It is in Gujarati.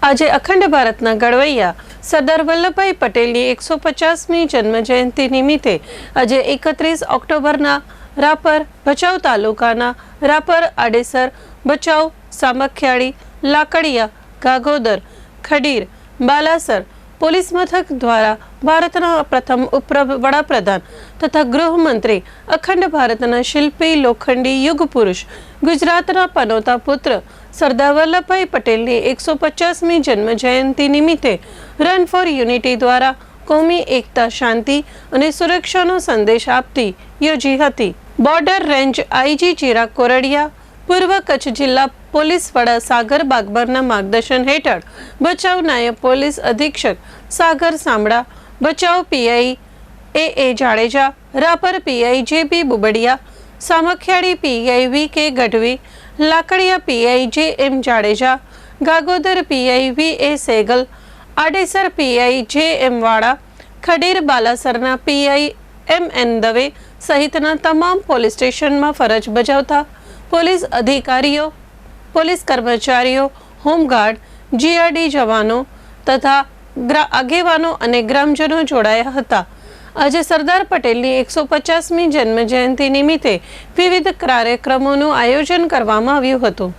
આજે અખંડ ભારતના ઘડવૈયા સરદાર વલ્લભભાઈ પટેલની એકસો પચાસમી જન્મ જયંતિ નિમિત્તે આજે એકત્રીસ ઓક્ટોબરના રાપર ભચાઉ તાલુકાના રાપર આડેસર ભચાઉ સામખિયાળી લાકડિયા ગાગોદર ખડીર બાલાસર પોલીસ મથક દ્વારા ભારતના પ્રથમ ઉપ વડાપ્રધાન તથા ગૃહમંત્રી અખંડ ભારતના શિલ્પી લોખંડી યુગ પુરુષ ગુજરાતના પનોતા પુત્ર સરદાર વલ્લભભાઈ પટેલની એકસો પચાસમી જન્મ જયંતિ નિમિત્તે રન ફોર યુનિટી દ્વારા કોમી એકતા, શાંતિ અને સુરક્ષાનો સંદેશ આપતી યોજી હતી. Border range IG Chirag Kordiya પૂર્વ કચ્છ જિલ્લા પોલીસ વડા સાગર બાગબરના માર્ગદર્શન હેઠળ બચાવ નાયબ પોલીસ અધિક્ષક Sagar Samda Bachau PI A A Jadeja, Rapar PI J B Bubadiya, Samakhiyali PI V K Gadhvi, Lakadiya PI J M Jadeja, Gagodar PI V A Sehgal, Adesar PI J M Vala Khadir બાલાસરના PI M N Dave સહિતના તમામ પોલીસ સ્ટેશનમાં ફરજ બજાવતા પોલીસ અધિકારીઓ, પોલીસ કર્મચારીઓ, હોમગાર્ડ જીઆરડી જવાનો તથા આગેવાનો અને ગ્રામજનો જોડાયા હતા. આજે સરદાર પટેલની એકસો પચાસમી જન્મ જયંતિ નિમિત્તે વિવિધ કાર્યક્રમોનું આયોજન કરવામાં આવ્યું હતું.